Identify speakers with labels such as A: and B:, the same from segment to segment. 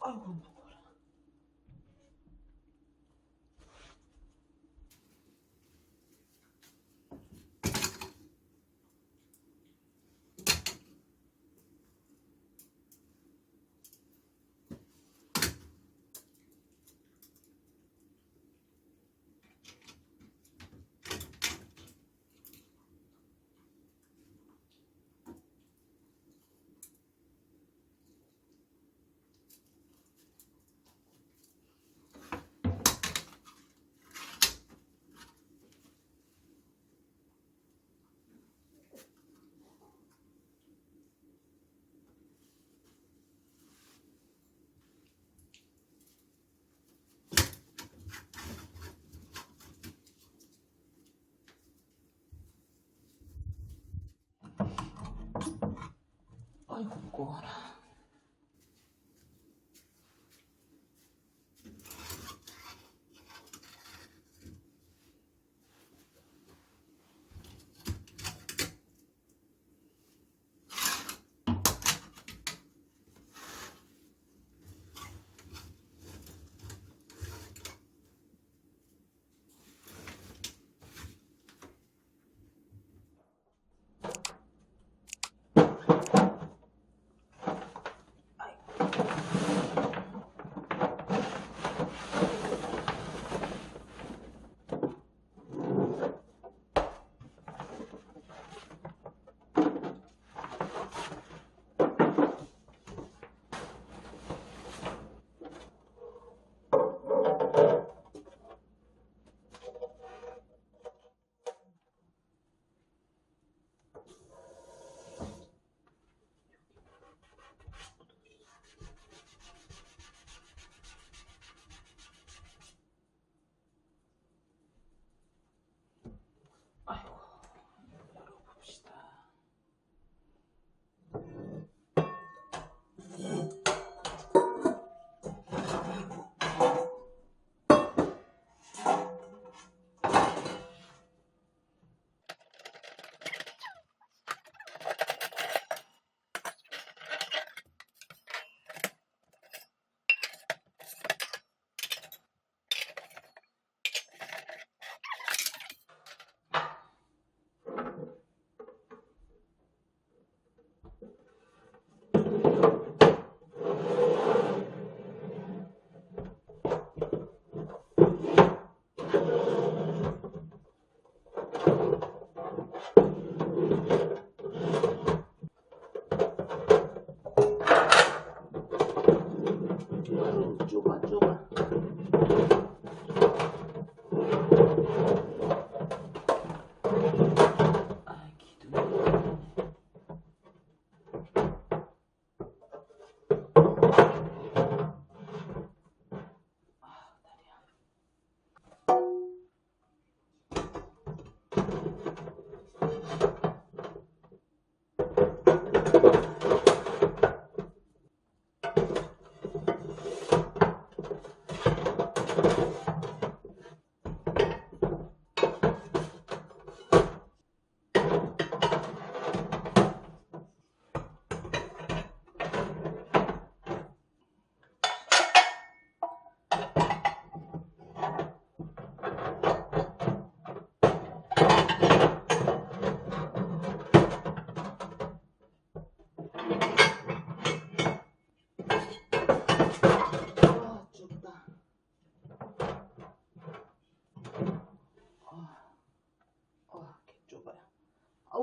A: 아이고. 무거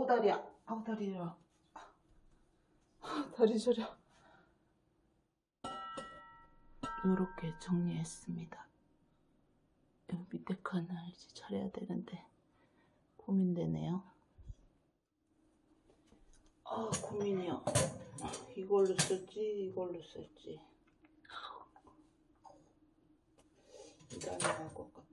A: 다리야, 아우 다리야. 아, 다리 저려. 요렇게 정리했습니다. 요 밑에 칸을 이제 차려야 되는데 고민되네요. 아 고민이야. 이걸로 쓸지 이걸로 쓸지. 이단이 나을 것 같은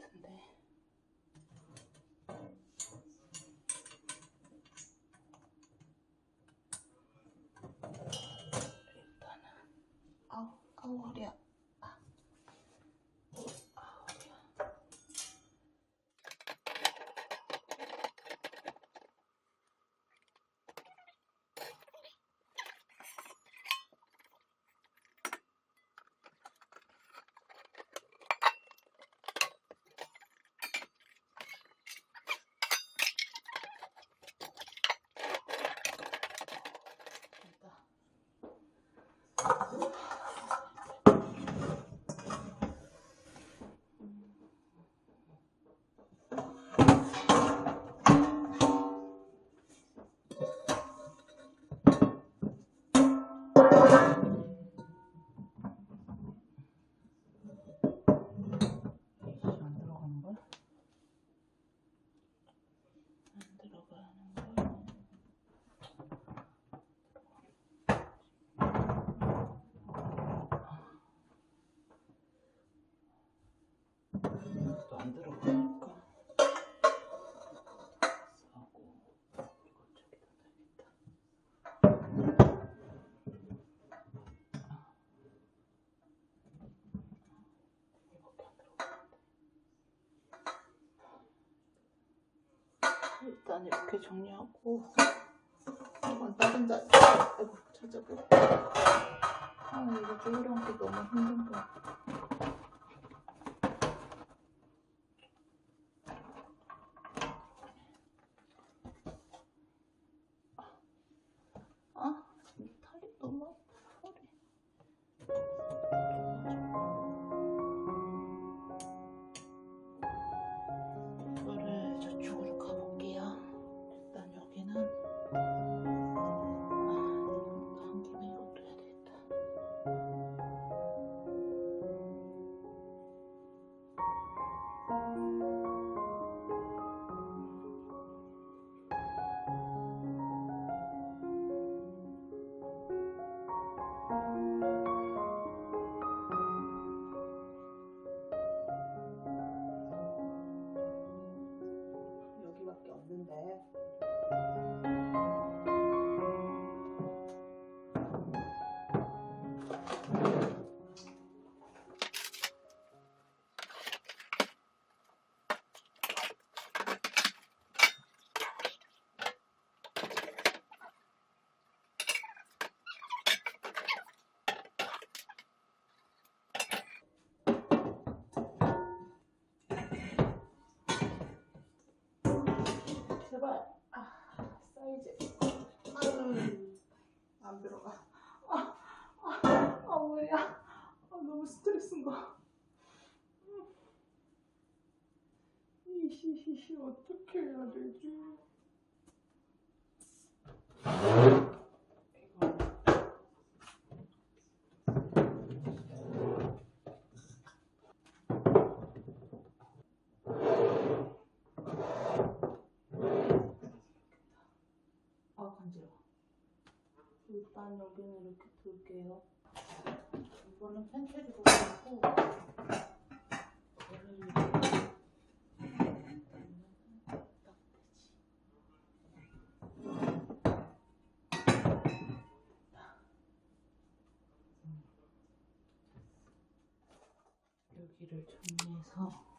A: 또안 들어가니까 싸고 이거 저기다 놔야겠다. 이거밖에 안 들어가는데. 일단 이렇게 정리하고 이건 다른 자 아이고 찾아보고 아 이거 쪼그란 게 너무 힘든다 제발 아 사이즈 아유 안 들어가 아 아 아, 아, 뭐야 아, 너무 스트레스인가 음. 이히히히 어떻게 해야 되지 이거 아 간지러워 일단 여기는 이렇게 둘게요. 이거는 펜트리로 되지 여기를 정리해서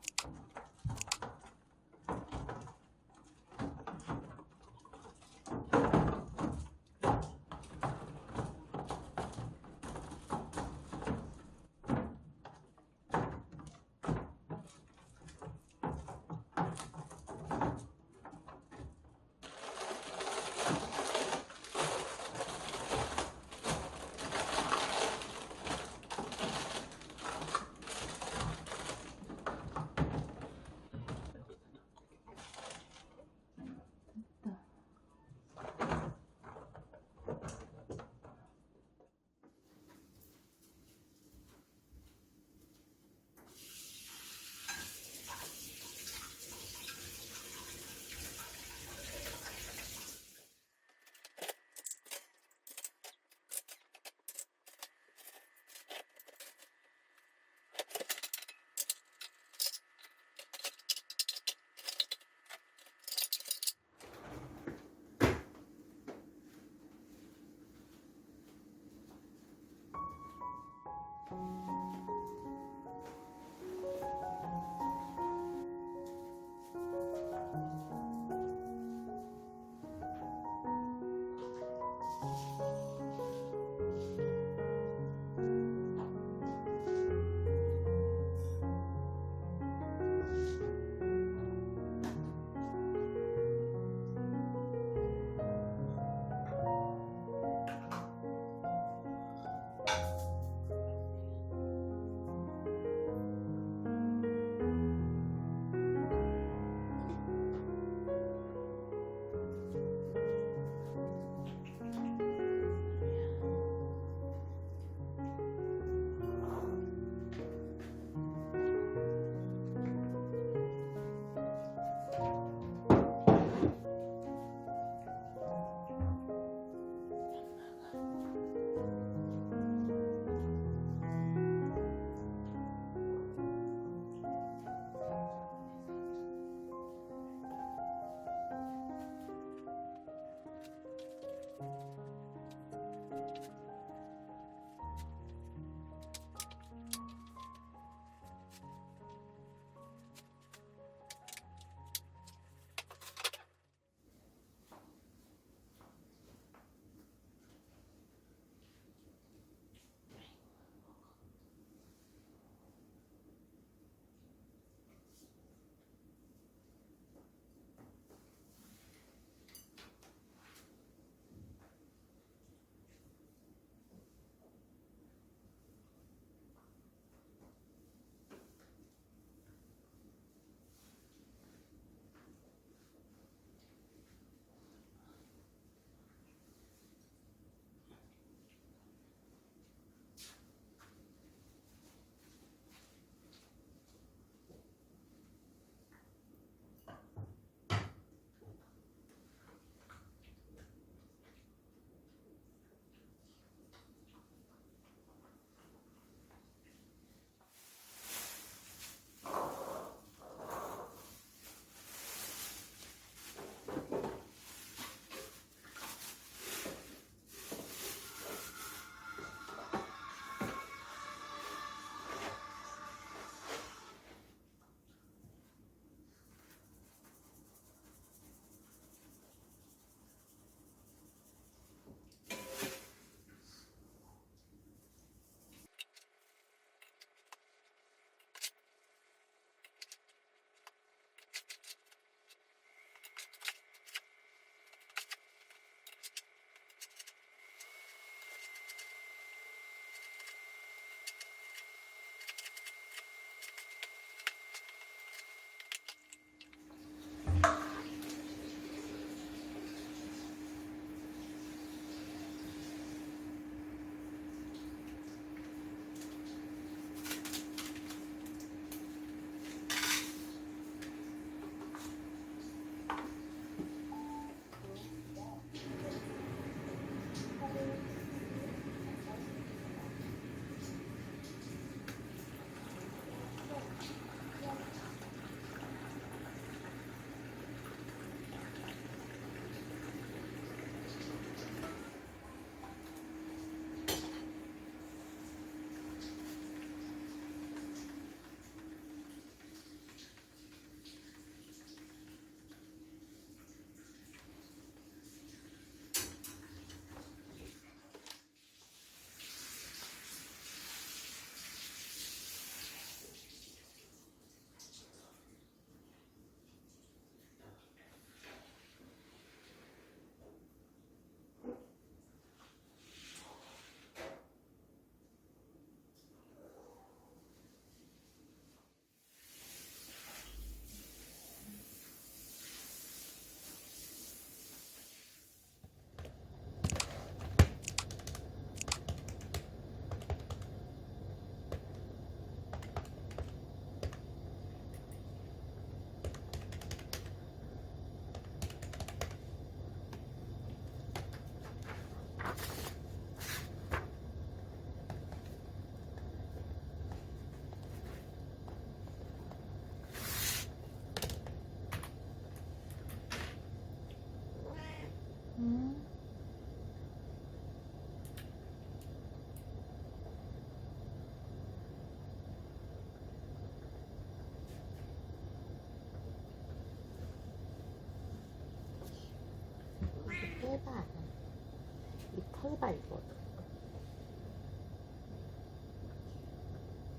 B: 이 털봐, 이거.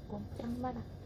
B: 꼼짝 마라.